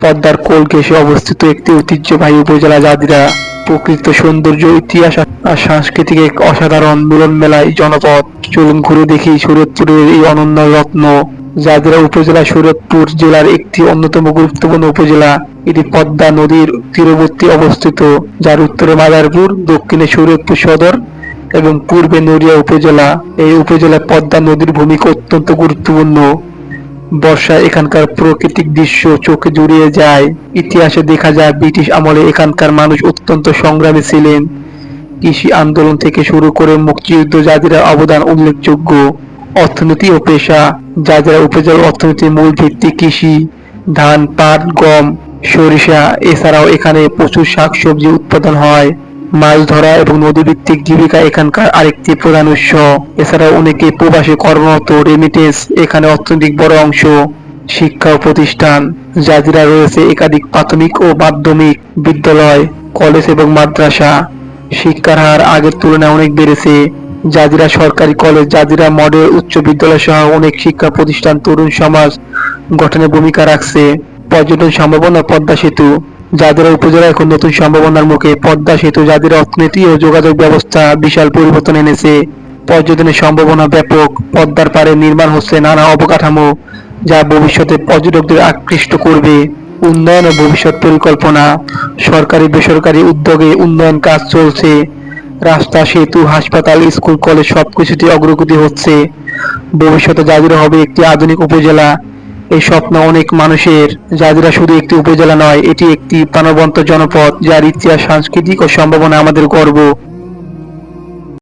পদ্মার কোল ঘেঁষে অবস্থিত একটি ঐতিহ্যবাহী উপজেলা জাদিরা প্রকৃত সৌন্দর্য, ইতিহাস আর সাংস্কৃতিক এক অসাধারণ মিলন মেলায় জনপদ। চলুন ঘুরে দেখি সুরতপুরের এই অনন্য রত্ন। জাদিরা উপজেলা সুরতপুর জেলার একটি অন্যতম গুরুত্বপূর্ণ উপজেলা। এটি পদ্মা নদীর তীরবর্তী অবস্থিত, যার উত্তরে মাদারপুর, দক্ষিণে সুরতপুর সদর এবং পূর্বে নড়িয়া উপজেলা। এই উপজেলায় পদ্মা নদীর ভূমিকা অত্যন্ত গুরুত্বপূর্ণ। বর্ষায় এখানকার প্রাকৃতিক দৃশ্য চোখে জুড়িয়ে যায়। ইতিহাসে দেখা যায়, ব্রিটিশ আমলে এখানকার মানুষ অত্যন্ত সংগ্রামী ছিলেন। কৃষি আন্দোলন থেকে শুরু করে মুক্তিযুদ্ধ জাতির অবদান উল্লেখযোগ্য। অর্থনীতি ও পেশা, জাজিরা উপজেলার অর্থনীতির মূল ভিত্তি কৃষি। ধান, পাট, গম, সরিষা, এছাড়াও এখানে প্রচুর শাকসবজি উৎপাদন হয়। মাছ ধরা এবং নদীভিত্তিক জীবিকা এখানকার আরেকটি প্রধান উৎস। এছাড়াও অনেকে প্রবাসী কর্মরত রেমিটেন্স এখানে অর্থনৈতিক বড় অংশ। শিক্ষা প্রতিষ্ঠান, জাজিরা রয়েছে একাধিক প্রাথমিক ও মাধ্যমিক বিদ্যালয়, কলেজ এবং মাদ্রাসা। শিক্ষার হার আগের তুলনায় অনেক বেড়েছে। জাজিরা সরকারি কলেজ, জাজিরা মডেল উচ্চ বিদ্যালয় সহ অনেক শিক্ষা প্রতিষ্ঠান তরুণ সমাজ গঠনে ভূমিকা রাখছে। পর্যটন সম্ভাবনা পদ্মা সেতু। জাজিরা উপজেলা এখন নতুন সম্ভাবনার মুখে পদ্মা সেতু জাজিরা অর্থনীতি ও যোগাযোগ ব্যবস্থা বিশাল পরিবর্তন এনেছে। পর্যটনের সম্ভাবনা ব্যাপক, পদ্মার পাড়ে নির্মাণ হচ্ছে নানা অবকাঠামো যা ভবিষ্যতে পর্যটকদের আকৃষ্ট করবে। উন্নয়ন ও ভবিষ্যৎ পরিকল্পনা, সরকারি বেসরকারি উদ্যোগে উন্নয়ন কাজ চলছে। রাস্তা, সেতু, হাসপাতাল, স্কুল, কলেজ সবকিছুতে অগ্রগতি হচ্ছে। ভবিষ্যতে জাজিরা হবে একটি আধুনিক উপজেলা। এই স্বপ্ন অনেক মানুষের জাজিরা শুধু একটি উপজেলা নয়, এটি একটি প্রাণবন্ত জনপদ, যার ইতিহাস, সাংস্কৃতিক ও সম্ভাবনা আমাদের গর্ব।